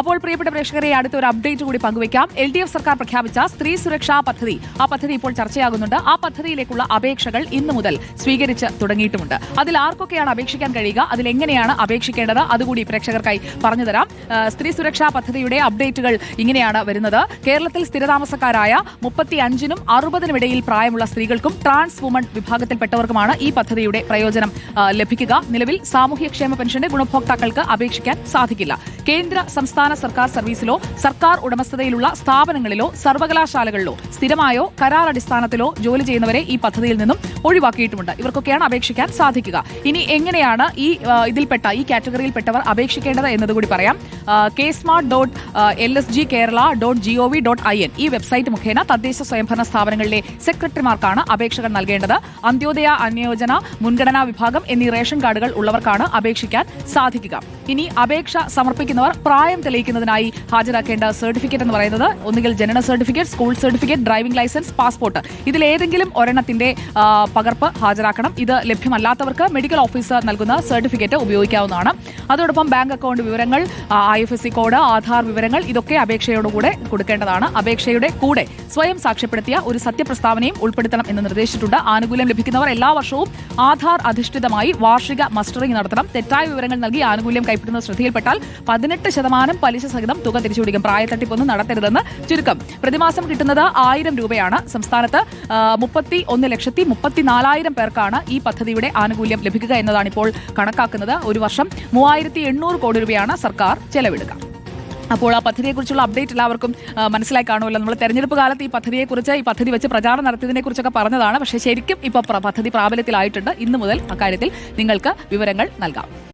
അപ്പോൾ പ്രിയപ്പെട്ട പ്രേക്ഷകരെ അടുത്ത ഒരു അപ്ഡേറ്റ് കൂടി പങ്കുവയ്ക്കാം. എൽ ഡി എഫ് സർക്കാർ പ്രഖ്യാപിച്ച സ്ത്രീ സുരക്ഷാ പദ്ധതി. ആ പദ്ധതി ഇപ്പോൾ ചർച്ചയാകുന്നുണ്ട്. ആ പദ്ധതിയിലേക്കുള്ള അപേക്ഷകൾ ഇന്നു മുതൽ സ്വീകരിച്ച് തുടങ്ങിയിട്ടുമുണ്ട്. അതിൽ ആർക്കൊക്കെയാണ് അപേക്ഷിക്കാൻ കഴിയുക? അതിൽ എങ്ങനെയാണ് അപേക്ഷിക്കേണ്ടത്? അതുകൂടി പ്രേക്ഷകർക്കായി പറഞ്ഞുതരാം. സ്ത്രീ സുരക്ഷാ പദ്ധതിയുടെ അപ്ഡേറ്റുകൾ ഇങ്ങനെയാണ് വരുന്നത്. കേരളത്തിൽ സ്ഥിരതാമസക്കാരായ മുപ്പത്തി അഞ്ചിനും അറുപതിനും ഇടയിൽ പ്രായമുള്ള സ്ത്രീകൾക്കും ട്രാൻസ് വുമൺ വിഭാഗത്തിൽപ്പെട്ടവർക്കുമാണ് ഈ പദ്ധതിയുടെ പ്രയോജനം ലഭിക്കുക. നിലവിൽ സാമൂഹ്യക്ഷേമ പെൻഷന്റെ ഗുണഭോക്താക്കൾക്ക് അപേക്ഷിക്കാൻ സാധിക്കില്ല. കേന്ദ്ര സംസ്ഥാന സർക്കാർ സർവീസിലോ സർക്കാർ ഉടമസ്ഥതയിലുള്ള സ്ഥാപനങ്ങളിലോ സർവകലാശാലകളിലോ സ്ഥിരമായോ കരാർ അടിസ്ഥാനത്തിലോ ജോലി ചെയ്യുന്നവരെ ഈ പദ്ധതിയിൽ നിന്നും ഒഴിവാക്കിയിട്ടുമുണ്ട്. ഇവർക്കൊക്കെയാണ് അപേക്ഷിക്കാൻ സാധിക്കുക. ഇനി എങ്ങനെയാണ് ഈ ഇതിൽപ്പെട്ട ഈ കാറ്റഗറിയിൽപ്പെട്ടവർ അപേക്ഷിക്കേണ്ടത് എന്നതുകൂടി പറയാം. K smart dot L S G Kerala dot G O V dot I N ഈ വെബ്സൈറ്റ് മുഖേന തദ്ദേശ സ്വയംഭരണ സ്ഥാപനങ്ങളിലെ സെക്രട്ടറിമാർക്കാണ് അപേക്ഷകൾ നൽകേണ്ടത്. അന്ത്യോദയ അന്യോജന മുൻഗണനാ വിഭാഗം എന്നീ റേഷൻ കാർഡുകൾ ഉള്ളവർക്കാണ് അപേക്ഷിക്കാൻ സാധിക്കുക. ഇനി അപേക്ഷ സമർപ്പിക്കുന്നവർ പ്രായം തെളിയിക്കുന്നതിനായി ഹാജരാക്കേണ്ട സർട്ടിഫിക്കറ്റ് എന്ന് പറയുന്നത് ഒന്നുകിൽ ജനന certificate school certificate driving licence passport. ഇതിലേതെങ്കിലും ഒരെണ്ണത്തിന്റെ പകർപ്പ് ഹാജരാക്കണം. ഇത് ലഭ്യമല്ലാത്തവർക്ക് മെഡിക്കൽ ഓഫീസർ നൽകുന്ന സർട്ടിഫിക്കറ്റ് ഉപയോഗിക്കാവുന്നതാണ്. അതോടൊപ്പം ബാങ്ക് അക്കൗണ്ട് വിവരങ്ങൾ I F S C code Aadhaar വിവരങ്ങൾ ഇതൊക്കെ അപേക്ഷയോടുകൂടെ കൊടുക്കേണ്ടതാണ്. അപേക്ഷയുടെ കൂടെ സ്വയം സാക്ഷ്യപ്പെടുത്തിയ ഒരു സത്യപ്രസ്താവനയും ഉൾപ്പെടുത്തണം എന്ന് നിർദ്ദേശിച്ചിട്ടുണ്ട്. ആനുകൂല്യം ലഭിക്കുന്നവർ എല്ലാ വർഷവും ആധാർ അധിഷ്ഠിതമായി വാർഷിക മസ്റ്ററിംഗ് നടത്തണം. തെറ്റായ വിവരങ്ങൾ നൽകി ആനുകൂല്യം കൈപ്പറ്റുന്ന ശ്രദ്ധയിൽപ്പെട്ടാൽ പതിനെട്ട് ശതമാനം പലിശ സഹിതം തുക തിരിച്ചുപിടിക്കും. പ്രായത്തട്ടിപ്പൊന്നും നടത്തരുതെന്ന് ചുരുക്കം. പ്രതിമാസം കിട്ടുന്നത് ആയിരം രൂപയാണ്. സംസ്ഥാനത്ത് മുപ്പത്തി ഒന്ന് ലക്ഷത്തി മുപ്പത്തിനാലായിരം പേർക്കാണ് ഈ പദ്ധതിയുടെ ആനുകൂല്യം ലഭിക്കുക എന്നതാണ് ഇപ്പോൾ കണക്കാക്കുന്നത്. ഒരു വർഷം മൂവായിരത്തി എണ്ണൂറ് കോടി രൂപയാണ് സർക്കാർ ചെലവിടുക. അപ്പോൾ ആ പദ്ധതിയെക്കുറിച്ചുള്ള അപ്ഡേറ്റ് എല്ലാവർക്കും മനസ്സിലായി കാണുമല്ലോ. നമ്മൾ തെരഞ്ഞെടുപ്പ് കാലത്ത് ഈ പദ്ധതിയെക്കുറിച്ച് ഈ പദ്ധതി വെച്ച് പ്രചാരണം നടത്തിയതിനെ കുറിച്ചൊക്കെ പറഞ്ഞതാണ്. പക്ഷേ ശരിക്കും ഇപ്പോൾ പദ്ധതി പ്രാബല്യത്തിലായിട്ടുണ്ട്. ഇന്നു മുതൽ അക്കാര്യത്തിൽ നിങ്ങൾക്ക് വിവരങ്ങൾ നൽകാം.